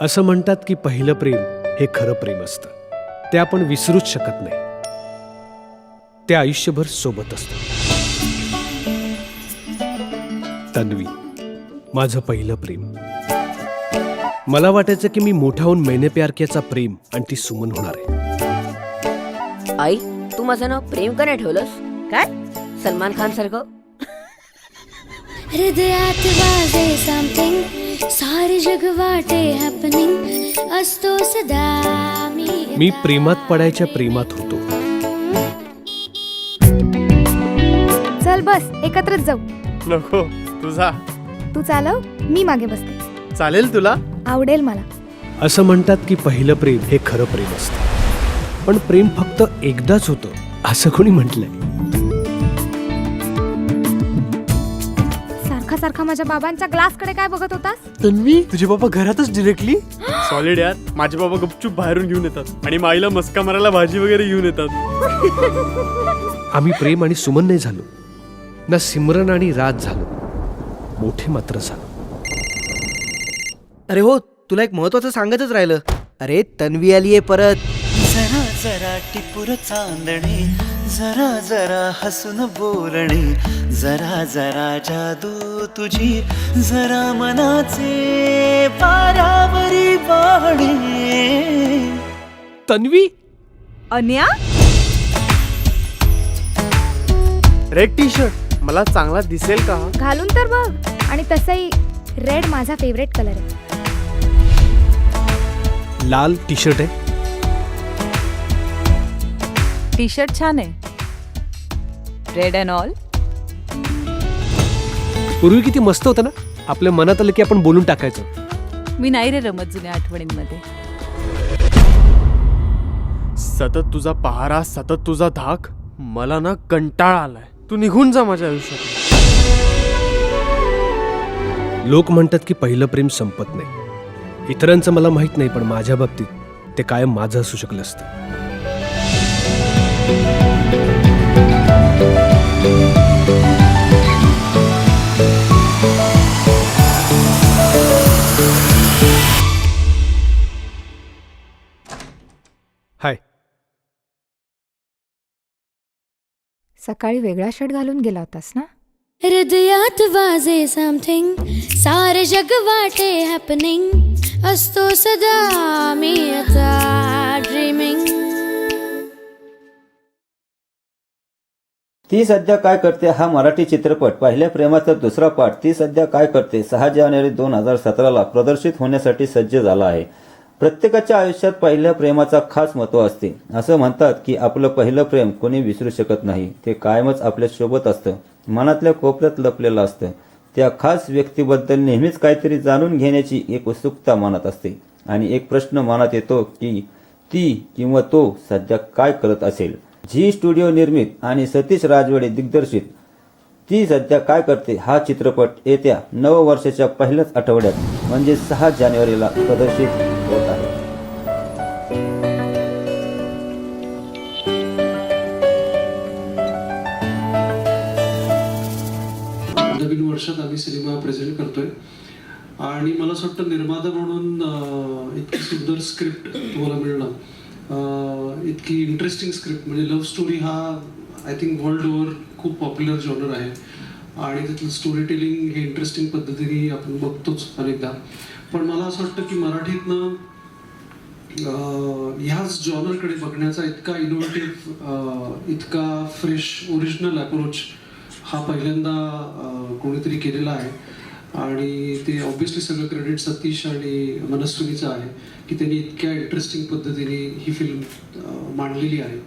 असं म्हणतात की पहिलं प्रेम हे खरं प्रेम असतं. ते आपण विसरूच शकत नाही. ते आयुष्यभर सोबत असतं. तन्वी माझं पहिलं प्रेम. मला वाटायचं की मी मोठा होऊन मैने प्यार कियाचा प्रेम आणि ती सुमन होणार आहे. आई तू माझं नाव प्रेम का नाही ठेवलंस? काय? सलमान खान सारखं? हृदयात वाजे समथिंग सारे जग वाटे हॅपनिंग असतो सदा मी मी प्रेमात पडायच्या प्रेमात होतो. चल बस एकत्रच जाऊ. नको तुझा तू चालव मी मागे बसते. चालेल तुला? आवडेल मला. असं म्हणतात की पहिलं प्रेम हे खरं प्रेम असतं. पण प्रेम फक्त एकदाच होतं असं कोणी म्हटलंय. सारखा माझ्या बाबांच्या ग्लासकडे काय बघत होतास? तन्वी तुझे बाबा घरातच डिरेक्टली सॉलिड यार. माझे बाबा गपचूप बाहेरून घेऊन येतात. आणि माईला मस्का मारायला भाजी वगैरे घेऊन येतात. आम्ही प्रेम आणि सुमन नाही झालो. ना सिमरन आणि राज झालो. मोठे मात्र झालो. अरे हो तुला एक महत्वाचं सांगतच राहिलं. अरे तन्वी आली आहे परत. जरा जरा टिपूर चांदणे जरा जरा हसून बोलणे जरा जरा जादू तुझी जरा मनाचे पारावरी वाहणे. Tanvi? Anya? Red T shirt मला चांगला दिसेल का? घालून तर बघ. आणि तसंही रेड माझा फेवरेट कलर आहे. लाल टी शर्ट आहे. टी शर्ट छान आहे. रेड अँड ऑल पूर्वी किती मस्त होतं ना? आपल्या मनात आलं की आपण बोलून टाकायचं. मी नाही रे रमत जुन्या आठवणींमध्ये. सतत तुझा पहारा सतत तुझा धाक मला ना कंटाळा आलाय. तू निघून जा माझ्या आयुष्यात लोक म्हणतात की पहिलं प्रेम संपत नाही. इतरांचं मला माहीत नाही पण माझ्या बाबतीत ते कायम माझं असू शकलं असतं. सकाळी वेगळा शर्ट घालून गेला होतास ना? हृदयात वाजे समथिंग सारे जग वाटे हॅपनिंग असतो सदा मी आता ड्रीमिंग ती सध्या काय करते हा मराठी चित्रपट. पहिल्या प्रेमाचा दुसरा पाठ. ती सध्या काय करते? सहा जानेवारी दोन हजार सतराला प्रदर्शित होण्यासाठी सज्ज झाला आहे. प्रत्येकाच्या आयुष्यात पहिल्या प्रेमाचा खास महत्त्व असते. असं म्हणतात की आपलं पहिलं प्रेम कोणी विसरू शकत नाही. ते कायमच आपल्यासोबत असतं. मनातल्या कोपऱ्यात लपलेलं असतं. त्या खास व्यक्तीबद्दल नेहमीच काहीतरी जाणून घेण्याची एक उत्सुकता मनात असते. आणि एक प्रश्न मनात येतो की ती किंवा तो सध्या काय करत असेल? झी स्टुडिओ निर्मित आणि सतीश राजवडे दिग्दर्शित ती सध्या काय करते? हा चित्रपट येत्या नव वर्षाच्या पहिल्याच आठवड्यात म्हणजे सहा जानेवारीला प्रदर्शित वर्षात आम्ही सिनेमा प्रेझेंट करतोय. आणि मला असं वाटतं निर्माता म्हणून इतकी सुंदर स्क्रिप्ट तुम्हाला मिळणं इतकी इंटरेस्टिंग स्क्रिप्ट म्हणजे लव्ह स्टोरी हा आय थिंक वर्ल्ड ओव्हर खूप पॉप्युलर जॉनर आहे. आणि त्यातलं स्टोरी टेलिंग हे इंटरेस्टिंग पद्धतीने आपण बघतोच अनेकदा. पण मला असं वाटतं की मराठीतनं ह्याच जॉनरकडे बघण्याचा इतका इनोव्हेटिव्ह इतका फ्रेश ओरिजिनल अप्रोच हा पहिल्यांदा कोणीतरी केलेला आहे. आणि ते ऑब्विसली सगळं क्रेडिट सतीश आणि मनस्विनीचं आहे की त्यांनी इतक्या इंटरेस्टिंग पद्धतीने ही फिल्म मांडलेली आहे.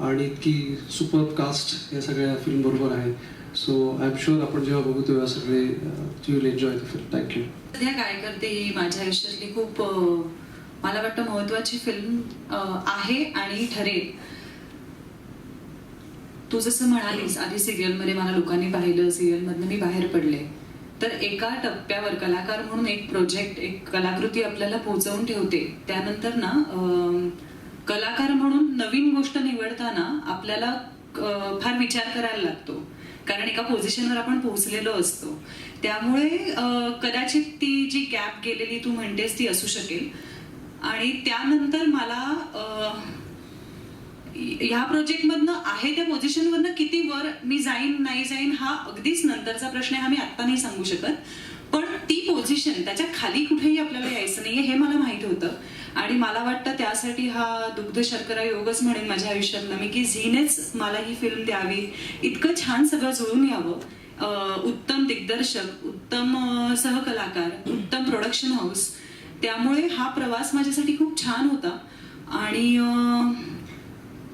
आणि इतकी सुपर कास्ट या सगळ्या फिल्म बरोबर आहे. सो आय एम शुअर आपण जेव्हा बघू तेव्हा सगळे you will enjoy the film thank you सध्या काय करते ही माझ्या आयुष्यातली खूप मला वाटतं महत्वाची फिल्म आहे आणि ठरेल. तू जसं म्हणालीस आधी सिरियलमध्ये मला लोकांनी पाहिलं सिरियलमधनं मी बाहेर पडले. तर एका टप्प्यावर कलाकार म्हणून एक प्रोजेक्ट एक कलाकृती आपल्याला पोहोचवून ठेवते. त्यानंतर ना कलाकार म्हणून नवीन गोष्ट निवडताना आपल्याला फार विचार करायला लागतो. कारण एका पोझिशनवर आपण पोहोचलेलो असतो. त्यामुळे कदाचित ती जी गॅप गेलेली तू म्हणतेस ती असू शकेल. आणि त्यानंतर मला ह्या प्रोजेक्टमधनं आहे त्या पोझिशनवरनं किती वर मी जाईन नाही जाईन हा अगदीच नंतरचा प्रश्न आहे हा मी आत्ता नाही सांगू शकत. पण ती पोझिशन त्याच्याखाली कुठेही आपल्याला यायचं नाहीये हे मला माहीत होतं. आणि मला वाटतं त्यासाठी हा दुग्ध शर्करा योगच म्हणेन माझ्या आयुष्यातला मी की झीनेच मला ही फिल्म द्यावी. इतकं छान सगळं जुळून यावं. उत्तम दिग्दर्शक उत्तम सहकलाकार उत्तम प्रोडक्शन हाऊस त्यामुळे हा प्रवास माझ्यासाठी खूप छान होता. आणि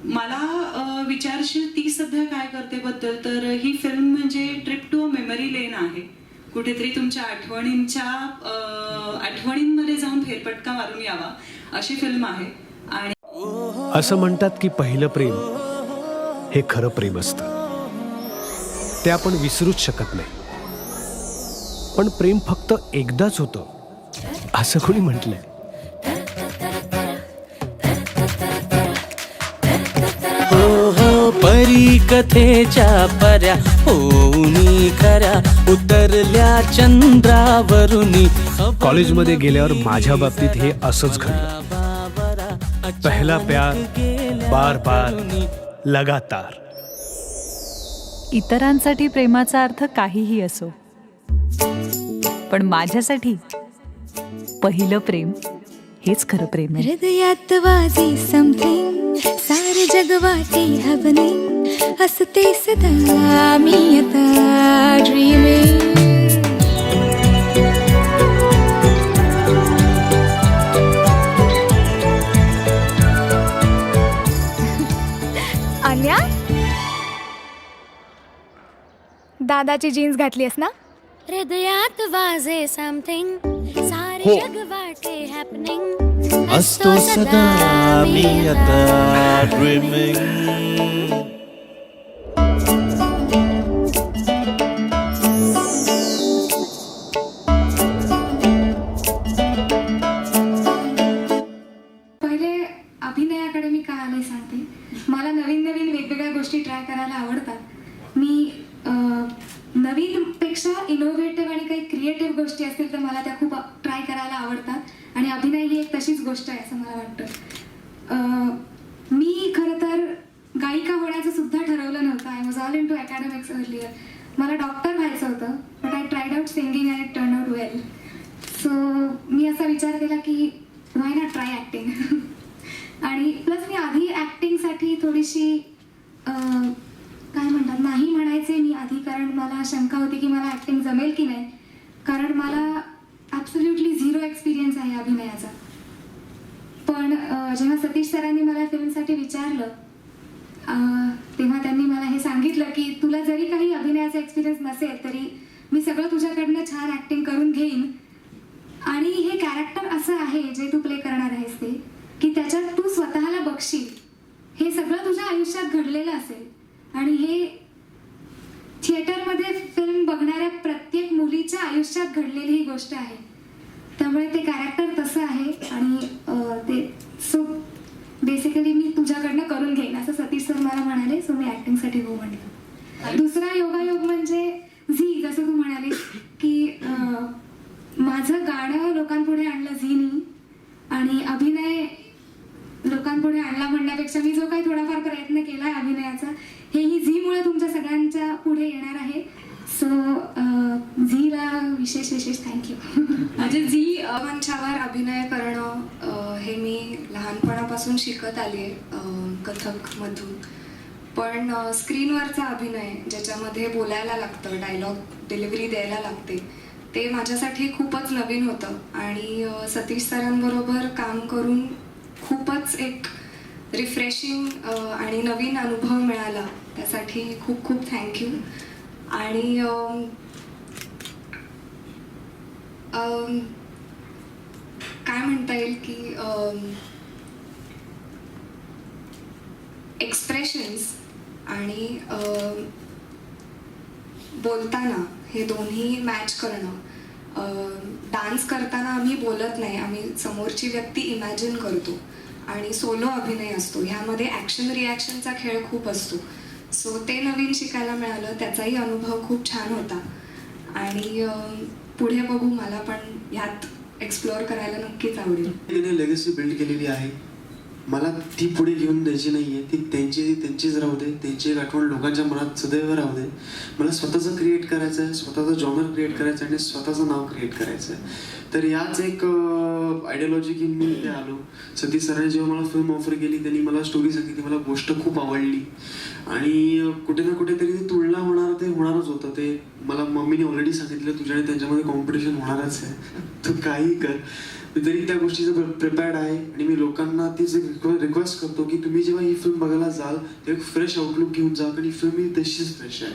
मला विचारशील ती सध्या काय करते बद्दल? तर ही फिल्म म्हणजे trip to a memory lane आहे. कुठेतरी तुमच्या आठवणींच्या आठवणींमध्ये जाऊन फेरपटका मारून यावा. अशी फिल्म आहे. आणि असं म्हणतात की पहिलं प्रेम हे खरं प्रेम असतं. ते आपण विसरूच शकत नाही. पण प्रेम फक्त एकदाच होतं असं कोणी म्हटलंय? परी कथेच्या पर्या होऊनी खऱ्या उतरल्या चंद्रावरुनी. कॉलेजमध्ये गेल्यावर माझ्या बाबतीत हे असंच घडलं. पहला प्यार बार बार लगातार. इतरांसाठी प्रेमाचा अर्थ काहीही असो पण माझ्यासाठी पहिलं प्रेम हेच खरं प्रेम आहे. हृदयात वाजे समथिंग सारे जग वाटे हॅपनिंग हसते सदा मी आता ड्रीमिंग अन्या दादाची जीन्स घातली आहेस ना? हृदयात वाजे समथिंग हो. जग वाटे हॅपनिंग असतो सदा मी आता ड्रीमिंग अकॅडमिक्स अर्लियर मला डॉक्टर व्हायचं होतं but I tried out singing I turn out well so मी असा विचार केला की वाय नॉट ट्राय ॲक्टिंग आणि प्लस मी आधी ॲक्टिंगसाठी थोडीशी काय म्हणतात नाही म्हणायचे मी आधी कारण मला शंका होती की मला ॲक्टिंग जमेल की नाही. कारण मला ॲब्सोल्युटली झिरो एक्सपिरियन्स आहे अभिनयाचा. पण जेव्हा सतीश सरांनी मला फिल्मसाठी विचारलं अं, तेव्हा त्यांनी मला हे सांगितलं की तुला जरी काही अभिनयाचा एक्सपिरियन्स नसेल तरी मी सगळं तुझ्याकडनं छान ऍक्टिंग करून घेईन. आणि हे कॅरेक्टर असं आहे जे तू प्ले करणार आहेस ते की त्याच्यात तू स्वतःला बघशील. हे सगळं तुझ्या आयुष्यात घडलेलं असेल. आणि हे थिएटरमध्ये फिल्म बघणाऱ्या प्रत्येक मुलीच्या आयुष्यात घडलेली ही गोष्ट आहे. त्यामुळे ते कॅरेक्टर तसं आहे आणि ते सो बेसिकली मी तुझ्याकडनं करून घेईन असं सतीश सर मला ऍक्टिंगसाठी हो म्हटलं. दुसरा योगायोग म्हणजे झी जसं तू म्हणाले की माझं गाणं लोकांपुढे आणलं झीनी आणि अभिनय लोकांपुढे आणला म्हणण्यापेक्षा मी जो काही थोडाफार प्रयत्न केला आहे अभिनयाचा हेही झीमुळे तुमच्या सगळ्यांच्या पुढे येणार आहे. सो झीला विशेष विशेष थँक्यू म्हणजे झी मंचावर अभिनय करणं हे मी लहानपणापासून शिकत आले कथकमधून. पण स्क्रीनवरचा अभिनय ज्याच्यामध्ये बोलायला लागतं डायलॉग डिलिव्हरी द्यायला लागते ते माझ्यासाठी खूपच नवीन होतं. आणि सतीश सरांबरोबर काम करून खूपच एक रिफ्रेशिंग आणि नवीन अनुभव मिळाला. त्यासाठी खूप खूप थँक्यू आणि काय म्हणता येईल की एक्सप्रेशन्स आणि बोलताना हे दोन्ही मॅच करणं डान्स करताना आम्ही बोलत नाही. आम्ही समोरची व्यक्ती इमॅजिन करतो. आणि सोलो अभिनय असतो. ह्यामध्ये ॲक्शन रिॲक्शनचा खेळ खूप असतो. सो ते नवीन शिकायला मिळालं. त्याचाही अनुभव खूप छान होता. आणि पुढे बघू. मला पण ह्यात एक्सप्लोअर करायला नक्कीच आवडेल. लेगसी बिल्ड केलेली आहे. मला ती पुढे घेऊन द्यायची नाही आहे ती त्यांची त्यांचीच राहू दे. त्यांची एक आठवण लोकांच्या मनात सदैव राहू दे. मला स्वतःचं क्रिएट करायचं आहे स्वतःचं जॉनर क्रिएट करायचं आहे आणि स्वतःचं नाव क्रिएट करायचं आहे तर याच एक आयडियोलॉजी घेऊन मी इथे आलो. सतीश सरांनी जेव्हा मला फिल्म ऑफर केली त्यांनी मला स्टोरी सांगितली मला गोष्ट खूप आवडली. आणि कुठे ना कुठेतरी ती तुलना होणार ते होणारच होतं. ते मला मम्मीने ऑलरेडी सांगितलं तुझ्या आणि त्यांच्यामध्ये कॉम्पिटिशन होणारच आहे. तू काही कर. मी तरी त्या गोष्टीचं प्रिपेअर्ड आहे आणि मी लोकांना तीच रिक्वेस्ट करतो की तुम्ही जेव्हा ही फिल्म बघायला जाल तेव्हा एक फ्रेश आउटलुक घेऊन जा कारण ही फिल्म ही तशीच फ्रेश आहे.